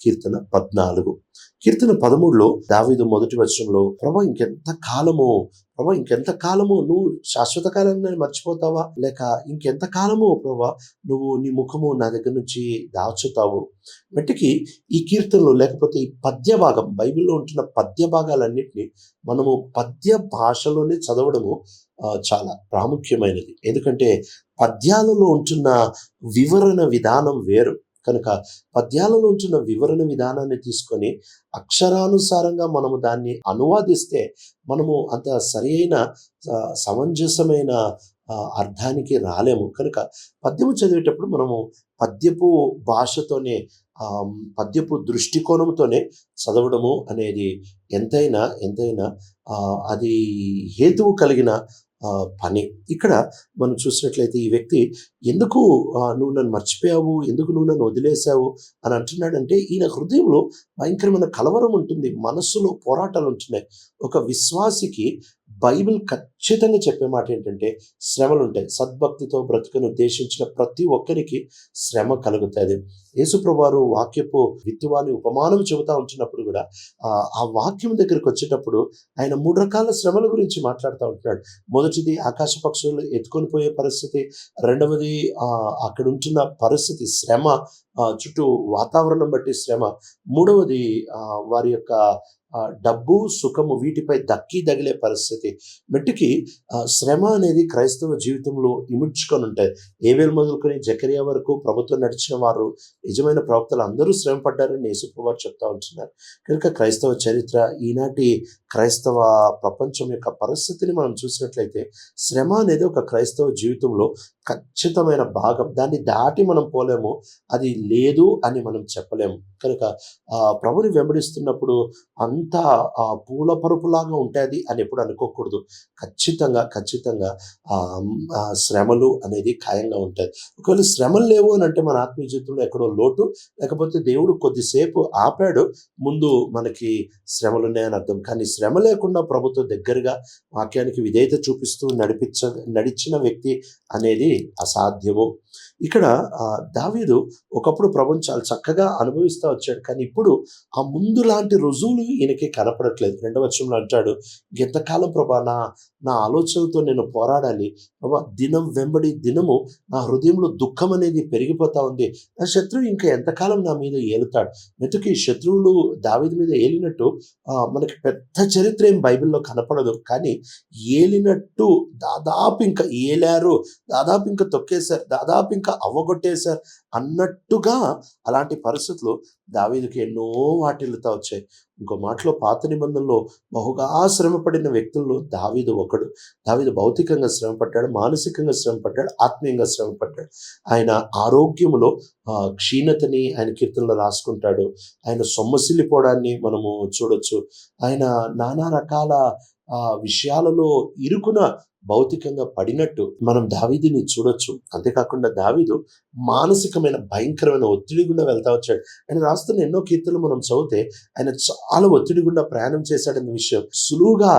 కీర్తన పద్నాలుగు. కీర్తన పదమూడులో దావీదు మొదటి వచనంలో ప్రభా ఇంకెంత కాలము ప్రభా ఇంకెంత కాలము నువ్వు శాశ్వత కాలాన్ని మర్చిపోతావా? లేక ఇంకెంత కాలము ప్రభా నువ్వు నీ ముఖము నా దగ్గర నుంచి దాచుతావు? మట్టికి ఈ కీర్తనలు లేకపోతే ఈ పద్య భాగం బైబిల్లో ఉంటున్న పద్య భాగాలన్నింటినీ మనము పద్య భాషలోనే చదవడము చాలా ప్రాముఖ్యమైనది. ఎందుకంటే పద్యాలలో ఉంటున్న వివరణ విధానం వేరు. కనుక పద్యాలలో ఉంటున్న వివరణ విధానాన్ని తీసుకొని అక్షరానుసారంగా మనము దాన్ని అనువాదిస్తే మనము అంత సరి అయిన సమంజసమైన అర్థానికి రాలేము. కనుక పద్యము చదివేటప్పుడు మనము పద్యపు భాషతోనే పద్యపు దృష్టికోణంతోనే చదవడము అనేది ఎంతైనా ఎంతైనా అది హేతువు కలిగిన పని. ఇక్కడ మనం చూసినట్లయితే ఈ వ్యక్తి ఎందుకు ఆ, నువ్వు నన్ను మర్చిపోయావు? ఎందుకు నువ్వు నన్ను వదిలేశావు? అని అంటున్నాడంటే ఈయన హృదయంలో భయంకరమైన కలవరం ఉంటుంది. మనస్సులో పోరాటాలు ఉంటున్నాయి. ఒక విశ్వాసికి బైబిల్ ఖచ్చితంగా చెప్పే మాట ఏంటంటే శ్రమలు ఉంటాయి సద్భక్తితో బ్రతుకను ఉద్దేశించిన ప్రతి ఒక్కరికి శ్రమ కలుగుతుంది. యేసుప్రభువారు వాక్యపు విత్తువాని ఉపమానం చెబుతా ఉంటున్నప్పుడు కూడా ఆ, వాక్యం దగ్గరికి వచ్చేటప్పుడు ఆయన మూడు రకాల శ్రమల గురించి మాట్లాడుతూ ఉంటున్నాడు. మొదటిది ఆకాశ పక్షులు ఎత్తుకొని పోయే పరిస్థితి రెండవది అక్కడ ఉంటున్న పరిస్థితి శ్రమ చుట్టూ వాతావరణం బట్టి శ్రమ. మూడవది ఆ, వారి యొక్క డబ్బు సుఖము వీటిపై దక్కి దగిలే పరిస్థితి. మెట్టుకి శ్రమ అనేది క్రైస్తవ జీవితంలో ఇముడ్చుకొని ఉంటాయి. ఏవేలు మొదలుకొని జకరియా వరకు ప్రభుత్వం నడిచిన వారు నిజమైన ప్రవక్తలు అందరూ శ్రమ పడ్డారని యేసుప్రభు చెప్తా ఉంటున్నారు. కనుక క్రైస్తవ చరిత్ర ఈనాటి క్రైస్తవ ప్రపంచం యొక్క పరిస్థితిని మనం చూసినట్లయితే శ్రమ అనేది ఒక క్రైస్తవ జీవితంలో ఖచ్చితమైన భాగం. దాన్ని దాటి మనం పోలేము. అది లేదు అని మనం చెప్పలేము. కనుక ఆ, ప్రభుని వెంబడిస్తున్నప్పుడు అంతా పూల పరుపులాగా ఉంటుంది అని ఎప్పుడు అనుకోకూడదు. ఖచ్చితంగా ఖచ్చితంగా శ్రమలు అనేది ఖాయంగా ఉంటాయి. ఒకవేళ శ్రమలు లేవు అని అంటే మన ఆత్మీయ జీవితంలో ఎక్కడో లోటు లేకపోతే దేవుడు కొద్దిసేపు ఆపాడు ముందు మనకి శ్రమలు ఉన్నాయని అర్థం. కానీ శ్రమ లేకుండా ప్రభుత్వం దగ్గరగా వాక్యానికి విధేయత చూపిస్తూ నడిపించ నడిచిన వ్యక్తి అనేది అసాధ్యమో. ఇక్కడ ఆ, దావీదు ఒకప్పుడు ప్రభుని చాలా చక్కగా అనుభవిస్తూ వచ్చాడు. కానీ ఇప్పుడు ఆ ముందు లాంటి రుజువులు ఈయనకి కనపడట్లేదు. రెండవ వచనంలో అంటాడు ఎంతకాలం ప్రభా నా నా ఆలోచనలతో నేను పోరాడాలి. ప్రభా దినం వెంబడి దినము నా హృదయంలో దుఃఖం అనేది పెరిగిపోతా ఉంది. నా శత్రువు ఇంకా ఎంతకాలం నా మీద ఏలుతాడు? మెతుకి శత్రువులు దావీదు మీద ఏలినట్టు మనకి పెద్ద చరిత్ర ఏం బైబిల్లో కనపడదు. కానీ ఏలినట్టు దాదాపు ఇంకా ఏలారు దాదాపు ఇంకా తొక్కేశారు దాదాపు ఇంకా అవ్వగొట్టేశారు అన్నట్టుగా అలాంటి పరిస్థితులు దావీదుకి ఎన్నో వాటిల్లుతా వచ్చాయి. ఇంకో మాటలో పాత నిబంధనలో బహుగా శ్రమపడిన వ్యక్తుల్లో దావీదు ఒకడు. దావీదు భౌతికంగా శ్రమపడ్డాడు మానసికంగా శ్రమపడ్డాడు ఆత్మీయంగా శ్రమపడ్డాడు. ఆయన ఆరోగ్యంలో ఆ, క్షీణతని ఆయన కీర్తనలో రాసుకుంటాడు. ఆయన సొమ్మసిల్లిపోవడాన్ని మనము చూడొచ్చు. ఆయన నానా రకాల ఆ, విషయాలలో ఇరుకున భౌతికంగా పడినట్టు మనం దావీదిని చూడొచ్చు. అంతేకాకుండా దావీదు మానసికమైన భయంకరమైన ఒత్తిడి గుండా వెళ్తా వచ్చాడు. ఆయన రాస్తున్న ఎన్నో కీర్తనలు మనం చదివితే ఆయన చాలా ఒత్తిడి గుండా ప్రయాణం చేశాడన్న విషయం సులువుగా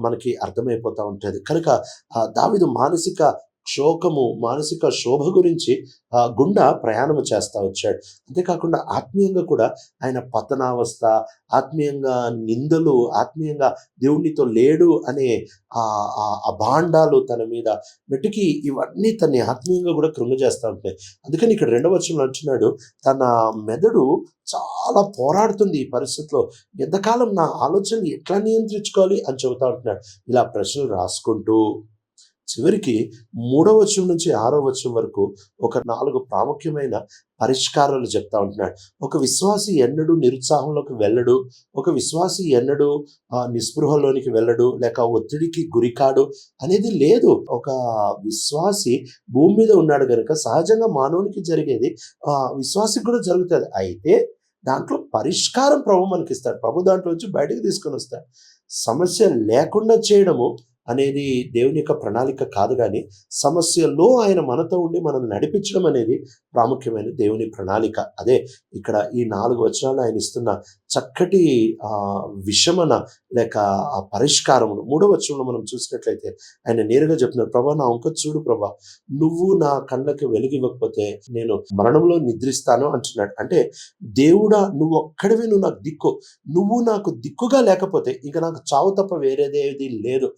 మనకి అర్థమైపోతా ఉంటుంది. కనుక ఆ, మానసిక శోకము మానసిక శోభ గురించి గుండా ప్రయాణం చేస్తా వచ్చాడు. అంతేకాకుండా ఆత్మీయంగా కూడా ఆయన పతనావస్థ ఆత్మీయంగా నిందలు ఆత్మీయంగా దేవునితో లేడు అనే ఆ అభాండాలు తన మీద మెట్టుకి ఇవన్నీ తన్ని ఆత్మీయంగా కూడా కృంగజేస్తూ ఉంటాయి అందుకని ఇక్కడ రెండవ వచనంలో అంటున్నాడు తన మెదడు చాలా పోరాడుతుంది ఈ పరిస్థితిలో. ఎంతకాలం నా ఆలోచనలు ఎట్లా నియంత్రించుకోవాలి? అని చెబుతా ఉంటున్నాడు. ఇలా ప్రశ్నలు రాసుకుంటూ చివరికి మూడవ వచనం నుంచి ఆరో వచనం వరకు ఒక నాలుగు ప్రాముఖ్యమైన పరిష్కారాలు చెప్తా ఉంటున్నాడు. ఒక విశ్వాసి ఎన్నడూ నిరుత్సాహంలోకి వెళ్ళడు. ఒక విశ్వాసి ఎన్నడూ నిస్పృహలోనికి వెళ్ళడు. లేక ఒత్తిడికి గురికాడు అనేది లేదు. ఒక విశ్వాసి భూమి మీద ఉన్నాడు కనుక సహజంగా మానవునికి జరిగేది ఆ, విశ్వాసికి కూడా జరుగుతుంది. అయితే దాంట్లో పరిష్కారం ప్రభు మనకి ఇస్తాడు ప్రభు దాంట్లో నుంచి బయటకు తీసుకొని వస్తాడు. సమస్య లేకుండా చేయడము అనేది దేవుని యొక్క ప్రణాళిక కాదు కానీ సమస్యలో ఆయన మనతో ఉండి మనం నడిపించడం అనేది ప్రాముఖ్యమైన దేవుని ప్రణాళిక. అదే ఇక్కడ ఈ నాలుగు వచనాలు ఆయన ఇస్తున్న చక్కటి విషమన లేక ఆ పరిష్కారమును మూడో వచనంలో మనం చూసినట్లయితే ఆయన నేరుగా చెప్తున్నారు ప్రభా నా అంక చూడు ప్రభా నువ్వు నా కళ్ళకి వెలుగివ్వకపోతే నేను మరణంలో నిద్రిస్తాను అంటున్నాడు. అంటే దేవుడా నువ్వు ఒక్కడివే నువ్వు నాకు దిక్కు నువ్వు నాకు దిక్కుగా లేకపోతే ఇంకా నాకు చావు తప్ప వేరేదేది లేదు.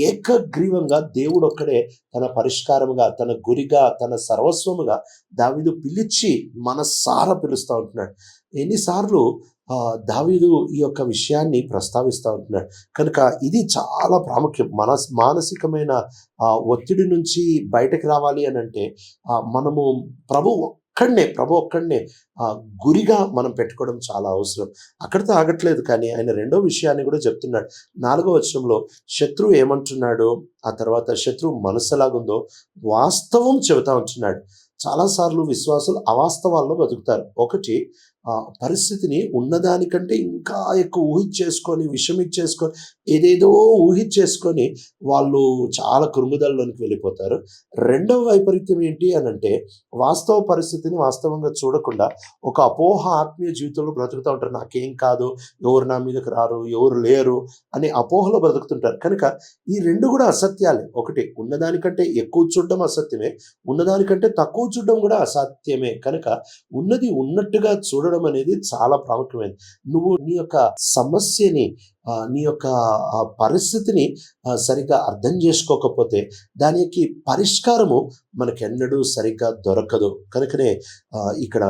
ఏకగ్రీవంగా దేవుడు ఒక్కడే తన పరిష్కారముగా తన గురిగా తన సర్వస్వముగా దావీదు పిలిచి మనసారా పిలుస్తూ ఉంటున్నాడు. ఎన్నిసార్లు దావీదు ఈ యొక్క విషయాన్ని ప్రస్తావిస్తూ ఉంటున్నాడు. కనుక ఇది చాలా ప్రాముఖ్యం. మన మానసికమైన ఆ, ఒత్తిడి నుంచి బయటకు రావాలి అని అంటే మనము ప్రభు ఒక్కడనే ప్రభు ఒక్కడనే ఆ, గురిగా మనం పెట్టుకోవడం చాలా అవసరం. అక్కడితో ఆగట్లేదు కానీ ఆయన రెండో విషయాన్ని కూడా చెప్తున్నాడు. నాలుగో వచనంలో శత్రువు ఏమంటున్నాడు? ఆ తర్వాత శత్రువు మనసులాగుందో వాస్తవం చెబుతా ఉంటున్నాడు. చాలాసార్లు విశ్వాసులు అవాస్తవాల్లో బతుకుతారు. ఒకటి ఆ పరిస్థితిని ఉన్నదానికంటే ఇంకా ఎక్కువ ఊహించేసుకొని విషమిచ్చేసుకొని ఏదేదో ఊహించేసుకొని వాళ్ళు చాలా కృంగుదలలోనికి వెళ్ళిపోతారు. రెండవ వైపరీత్యం ఏంటి అని అంటే వాస్తవ పరిస్థితిని వాస్తవంగా చూడకుండా ఒక అపోహ ఆత్మీయ జీవితంలో బ్రతుకుతూ ఉంటారు. నాకేం కాదు ఎవరు నా మీదకి రారు ఎవరు లేరు అనే అపోహలో బ్రతుకుతుంటారు. కనుక ఈ రెండు కూడా అసత్యాలే. ఒకటి ఉన్నదానికంటే ఎక్కువ చూడడం అసత్యమే. ఉన్నదానికంటే తక్కువ చూడడం కూడా అసత్యమే. కనుక ఉన్నది ఉన్నట్టుగా చూడడం అనేది చాలా ప్రాముఖ్యమైనది. నువ్వు నీ యొక్క సమస్యని నీ యొక్క ఆ, పరిస్థితిని సరిగ్గా అర్థం చేసుకోకపోతే దానికి పరిష్కారము మనకెన్నడూ సరిగ్గా దొరకదు. కనుకనే ఆ, ఇక్కడ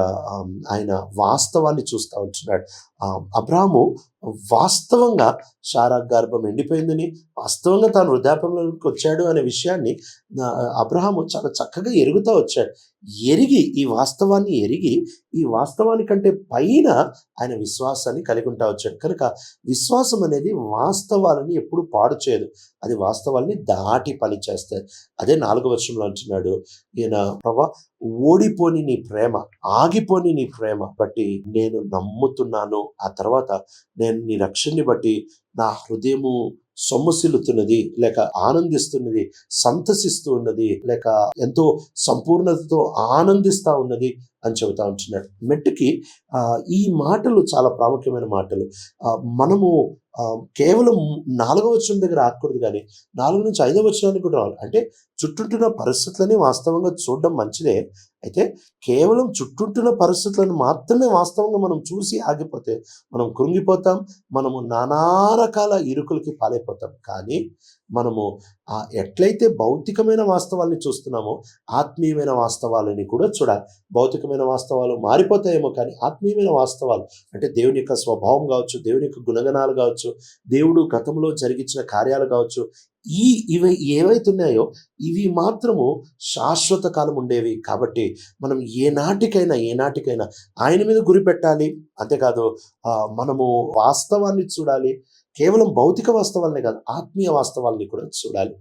ఆయన వాస్తవాన్ని చూస్తూ ఉంటున్నాడు. ఆ, అబ్రాహము వాస్తవంగా శారా గర్భం ఎండిపోయిందని వాస్తవంగా తాను వృద్ధాపంలోకి వచ్చాడు అనే విషయాన్ని అబ్రహాము చాలా చక్కగా ఎరుగుతూ వచ్చాడు. ఎరిగి ఈ వాస్తవాన్ని ఎరిగి ఈ వాస్తవానికంటే పైన ఆయన విశ్వాసాన్ని కలిగి ఉంటా వచ్చాడు. కనుక విశ్వాసం అనేది వాస్తవాలని ఎప్పుడు పాడు చేయదు. అది వాస్తవాల్ని దాటి పనిచేస్తుంది అదే నాలుగో వర్షంలో అంటున్నాడు ఈయన ప్రభా ఓడిపోని నీ ప్రేమ ఆగిపోని నీ ప్రేమ బట్టి నేను నమ్ముతున్నాను. ఆ తర్వాత నేను నీ రక్షణని బట్టి నా హృదయము సొమ్మసిల్లుతున్నది లేక ఆనందిస్తున్నది సంతసిస్తూ ఉన్నది లేక ఎంతో సంపూర్ణతతో ఆనందిస్తా ఉన్నది అని చెబుతా ఉంటున్నాడు. మెట్టుకి ఈ మాటలు చాలా ప్రాముఖ్యమైన మాటలు. మనము కేవలం నాలుగవ వచనం దగ్గర ఆకూడదు కానీ నాలుగు నుంచి ఐదవ వచనానికి కూడా రావాలి. అంటే చుట్టూంటున్న పరిస్థితులని వాస్తవంగా చూడడం మంచిదే. అయితే కేవలం చుట్టూంటున్న పరిస్థితులను మాత్రమే వాస్తవంగా మనం చూసి ఆగిపోతే మనం కృంగిపోతాం మనము నానా రకాల ఇరుకులకి పాలైపోతాం. కానీ మనము ఆ ఎట్లయితే భౌతికమైన వాస్తవాల్ని చూస్తున్నామో ఆత్మీయమైన వాస్తవాలని కూడా చూడాలి. భౌతికమైన వాస్తవాలు మారిపోతాయేమో కానీ ఆత్మీయమైన వాస్తవాలు అంటే దేవుని యొక్క స్వభావం కావచ్చు దేవుని యొక్క గుణగణాలు కావచ్చు దేవుడు గతంలో జరిగించిన కార్యాలు కావచ్చు ఈ ఇవి ఏవైతున్నాయో ఇవి మాత్రము శాశ్వత కాలం ఉండేవి. కాబట్టి మనం ఏనాటికైనా ఏనాటికైనా ఆయన మీద గురి పెట్టాలి. అంతేకాదు మనము వాస్తవాన్ని చూడాలి. కేవలం భౌతిక వాస్తవాలనే కాదు ఆత్మీయ వాస్తవాల్ని కూడా చూడాలి.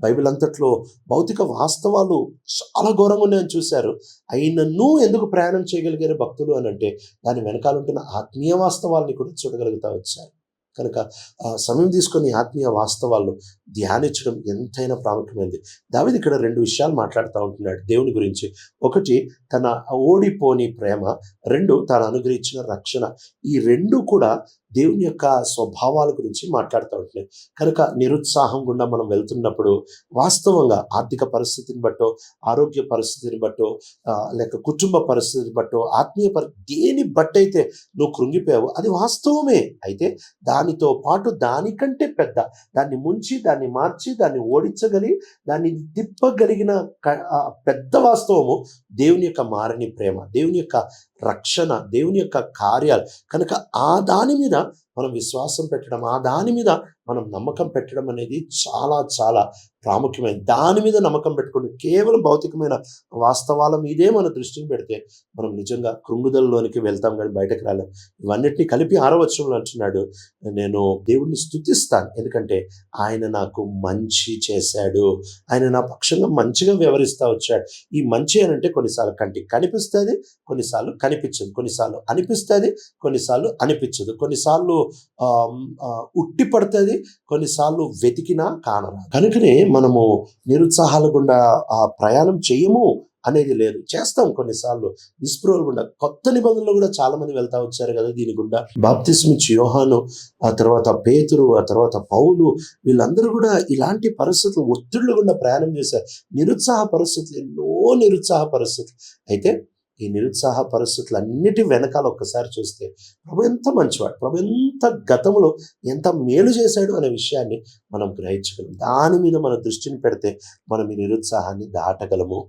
బైబిల్ అంతట్లో భౌతిక వాస్తవాలు చాలా ఘోరంగా ఉన్నాయని చూశారు. అయినను ఎందుకు ప్రయాణం చేయగలిగారు భక్తులు అని అంటే దాని వెనకాల ఉంటున్న ఆత్మీయ వాస్తవాల్ని కూడా చూడగలుగుతా వచ్చారు. కనుక సమయం తీసుకొని ఆత్మీయ వాస్తవాలు ధ్యానించడం ఎంతైనా ప్రాముఖ్యమైనది. దావిది ఇక్కడ రెండు విషయాలు మాట్లాడుతూ ఉంటున్నాడు దేవుని గురించి. ఒకటి తన ఓడిపోని ప్రేమ. రెండు తాను అనుగ్రహించిన రక్షణ. ఈ రెండు కూడా దేవుని యొక్క స్వభావాల గురించి మాట్లాడుతూ ఉంటున్నాయి. కనుక నిరుత్సాహం గుండా మనం వెళ్తున్నప్పుడు వాస్తవంగా ఆర్థిక పరిస్థితిని బట్టో ఆరోగ్య పరిస్థితిని బట్టో లేక కుటుంబ పరిస్థితిని బట్టో ఆత్మీయ పరి దేని బట్టయితే నువ్వు కృంగిపోయావు అది వాస్తవమే. అయితే దానితో పాటు దానికంటే పెద్ద దాన్ని ముంచి దాన్ని మార్చి దాన్ని ఓడించగలిగి దాన్ని తిప్పగలిగిన పెద్ద వాస్తవము దేవుని యొక్క మారని ప్రేమ దేవుని యొక్క రక్షణ దేవుని యొక్క కార్యాలు. కనుక ఆ దాని మీద మనం విశ్వాసం పెట్టడం ఆ దాని మీద మనం నమ్మకం పెట్టడం అనేది చాలా చాలా ప్రాముఖ్యమైనది. దాని మీద నమ్మకం పెట్టుకుని కేవలం భౌతికమైన వాస్తవాల మీదే మన దృష్టిని పెడితే మనం నిజంగా కృంగుదలలోనికి వెళ్తాం కానీ బయటకు రాలేం. ఇవన్నిటిని కలిపి ఆరవచ్చంలో అంటున్నాడు నేను దేవుడిని స్తుతిస్తాను ఎందుకంటే ఆయన నాకు మంచి చేశాడు. ఆయన నా పక్షంగా మంచిగా వ్యవహరిస్తూ వచ్చాడు. ఈ మంచి అని అంటే కొన్నిసార్లు కంటికి కనిపిస్తుంది కొన్నిసార్లు కనిపించదు. కొన్నిసార్లు అనిపిస్తుంది కొన్నిసార్లు అనిపించదు. కొన్నిసార్లు ఉట్టి పడుతుంది కొన్నిసార్లు వెతికినా కానరా. కనుకనే మనము నిరుత్సాహాల గుండా ఆ ప్రయాణం చేయము అనేది లేదు. చేస్తాం కొన్నిసార్లు. నిస్పృహలు గుండా. కొత్త నిబంధనలు కూడా చాలా మంది వెళ్తా వచ్చారు కదా దీని గుండా. బాప్తిస్మిచ్ యోహాను ఆ తర్వాత పేతురు ఆ తర్వాత పౌలు వీళ్ళందరూ కూడా ఇలాంటి పరిస్థితులు ఒత్తిళ్ళు గుండా ప్రయాణం చేశారు. నిరుత్సాహ పరిస్థితులు ఎన్నో నిరుత్సాహ పరిస్థితులు. అయితే ఈ నిరుత్సాహ పరిస్థితులన్నిటి వెనకాల ఒక్కసారి చూస్తే ప్రభు ఎంత మంచివాడు ప్రభు ఎంత గతంలో ఎంత మేలు చేశాడు అనే విషయాన్ని మనం గ్రహించగలం. దాని మీద మన దృష్టిని పెడితే మనం ఈ నిరుత్సాహాన్ని దాటగలము.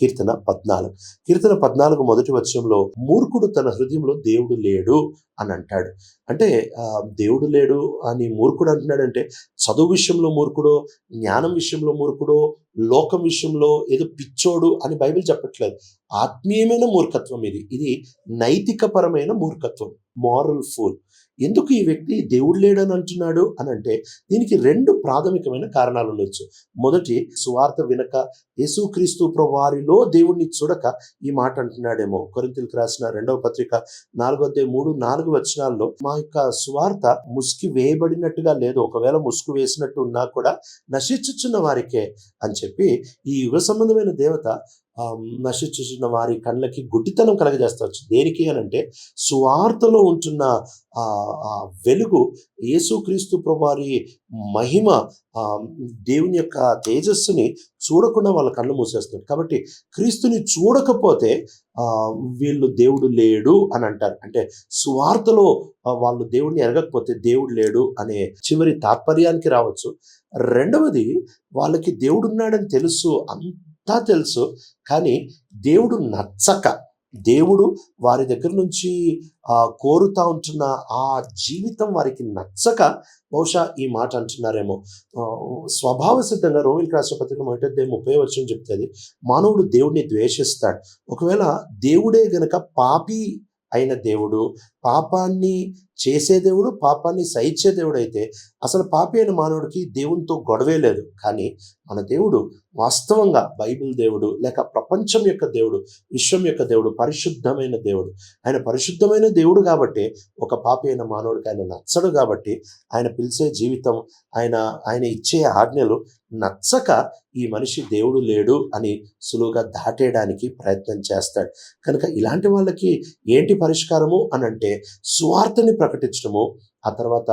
కీర్తన పద్నాలుగు. కీర్తన పద్నాలుగు మొదటి వచనంలో మూర్ఖుడు తన హృదయంలో దేవుడు లేడు అని అంటాడు. అంటే ఆ, దేవుడు లేడు అని మూర్ఖుడు అంటున్నాడంటే చదువు విషయంలో మూర్ఖుడో జ్ఞానం విషయంలో మూర్ఖుడో లోకం విషయంలో ఏదో పిచ్చోడు అని బైబిల్ చెప్పట్లేదు. ఆత్మీయమైన మూర్ఖత్వం ఇది. ఇది నైతికపరమైన మూర్ఖత్వం. మారల్ ఫూల్ ఎందుకు ఈ వ్యక్తి దేవుడు లేడని అంటున్నాడు అని అంటే దీనికి రెండు ప్రాథమికమైన కారణాలు ఉండొచ్చు. మొదటి సువార్త వినక యేసుక్రీస్తు ప్రభు వారిలో దేవుణ్ణి చూడక ఈ మాట అంటున్నాడేమో. కొరింతలకు రాసిన రెండవ పత్రిక నాలుగో మూడు నాలుగు వచనాల్లో మా యొక్క సువార్త ముసుకి వేయబడినట్టుగా లేదు ఒకవేళ ముసుగు వేసినట్టు ఉన్నా కూడా నశించుచున్న వారికే అని చెప్పి ఈ యుగ సంబంధమైన దేవత నశించున్న వారి కళ్ళకి గుడ్డితనం కలగజేస్తవచ్చు దేనికి అని అంటే సువార్తలో ఉంటున్న ఆ వెలుగు యేసుక్రీస్తు ప్రభువారి మహిమ దేవుని యొక్క తేజస్సుని చూడకుండా వాళ్ళ కళ్ళు మూసేస్తున్నారు కాబట్టి క్రీస్తుని చూడకపోతే వీళ్ళు దేవుడు లేడు అని అంటారు. అంటే సువార్తలో వాళ్ళు దేవుడిని ఎరగకపోతే దేవుడు లేడు అనే చివరి తాత్పర్యానికి రావచ్చు. రెండవది వాళ్ళకి దేవుడున్నాడని తెలుసు అంత తెలుసు. కానీ దేవుడు నచ్చక దేవుడు వారి దగ్గర నుంచి కోరుతా ఉంటున్న ఆ జీవితం వారికి నచ్చక బహుశా ఈ మాట అంటున్నారేమో. స్వభావ సిద్ధంగా రోమిల్ రాష్ట్ర పత్రిక మొదటి ముప్పై వచ్చిన చెప్తుంది మానవుడు దేవుడిని ద్వేషిస్తాడు. ఒకవేళ దేవుడే గనక పాపి అయిన దేవుడు పాపాన్ని చేసే దేవుడు పాపాన్ని సహించే దేవుడు అయితే అసలు పాపి అయిన మానవుడికి దేవునితో గొడవే లేదు. కానీ మన దేవుడు వాస్తవంగా బైబిల్ దేవుడు లేక ప్రపంచం యొక్క దేవుడు విశ్వం యొక్క దేవుడు పరిశుద్ధమైన దేవుడు. ఆయన పరిశుద్ధమైన దేవుడు కాబట్టి ఒక పాపి అయిన మానవుడికి ఆయన నచ్చడు కాబట్టి ఆయన పిలిచే జీవితం ఆయన ఆయన ఇచ్చే ఆజ్ఞలు నచ్చక ఈ మనిషి దేవుడు లేడు అని సులువుగా దాటేయడానికి ప్రయత్నం చేస్తాడు. కనుక ఇలాంటి వాళ్ళకి ఏంటి పరిష్కారము అని అంటే సువార్తని ప్రకటించడము ఆ తర్వాత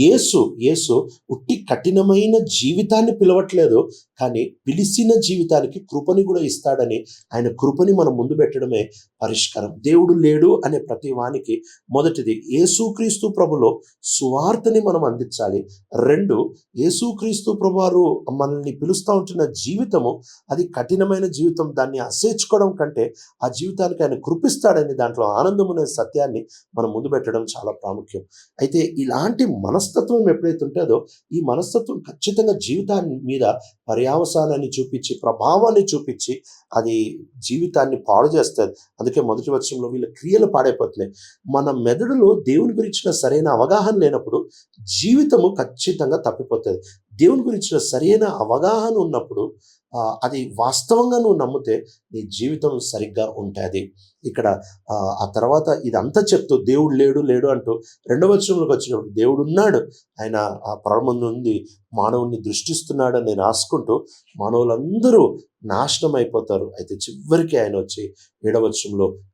యేసు యేసు ఉట్టి కఠినమైన జీవితాన్ని పిలవట్లేదు కానీ పిలిచిన జీవితానికి కృపని కూడా ఇస్తాడని ఆయన కృపని మనం ముందు పెట్టడమే పరిష్కారం. దేవుడు లేడు అనే ప్రతి వానికి మొదటిది యేసుక్రీస్తు ప్రభులో సువార్తని మనం అందించాలి. రెండు యేసుక్రీస్తు ప్రభువారు మనల్ని పిలుస్తూ ఉంటున్న జీవితము అది కఠినమైన జీవితం దాన్ని అసేర్చుకోవడం కంటే ఆ జీవితానికి ఆయన కృపిస్తాడని దాంట్లో ఆనందం అనే సత్యాన్ని మనం ముందు పెట్టడం చాలా ప్రాముఖ్యం. అయితే అయితే ఇలాంటి మనస్తత్వం ఎప్పుడైతే ఉంటుందో ఈ మనస్తత్వం ఖచ్చితంగా జీవితాన్ని మీద పర్యావసానాన్ని చూపించి ప్రభావాన్ని చూపించి అది జీవితాన్ని పాడు చేస్తుంది. అందుకే మొదటి వర్షంలో వీళ్ళ క్రియలు పాడైపోతున్నాయి. మన మెదడులో దేవుని గురించిన సరైన అవగాహన లేనప్పుడు జీవితము ఖచ్చితంగా తప్పిపోతుంది. దేవుని గురించిన సరైన అవగాహన ఉన్నప్పుడు అది వాస్తవంగా నువ్వు నమ్మితే నీ జీవితం సరిగ్గా ఉంటుంది. ఇక్కడ ఆ, ఆ తర్వాత ఇదంతా చెప్తూ దేవుడు లేడు లేడు అంటూ రెండవ వచనంలోకి వచ్చినప్పుడు దేవుడు ఉన్నాడు. ఆయన ఆ ప్రారంభం నుండి మానవుణ్ణి దృష్టిస్తున్నాడని రాసుకుంటూ మానవులందరూ నాశనం అయిపోతారు అయితే చివరికి ఆయన వచ్చి ఏడవ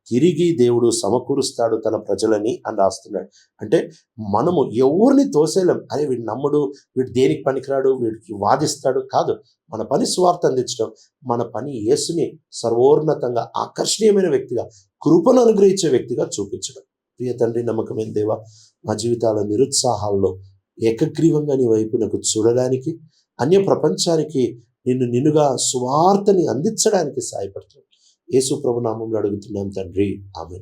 తిరిగి దేవుడు సమకూరుస్తాడు తన ప్రజలని అని రాస్తున్నాడు. అంటే మనము ఎవరిని తోసేయలేం అరే వీడు నమ్ముడు వీడు దేనికి పనికిరాడు వీడికి వాదిస్తాడు కాదు. మన పని స్వార్థ అందించడం మన పని యేసుని సర్వోన్నతంగా ఆకర్షణీయమైన వ్యక్తిగా కృపను అనుగ్రహించే వ్యక్తిగా చూపించడం. ప్రియ తండ్రి నమ్మకమైన దేవ మా జీవితాల నిరుత్సాహాల్లో ఏకగ్రీవంగా నీ వైపు నాకు చూడడానికి అన్య ప్రపంచానికి నిన్ను నిన్నుగా సువార్తని అందించడానికి సహాయపడుతున్నాం యేసు ప్రభునామంలో అడుగుతున్నాం తండ్రి. ఆమె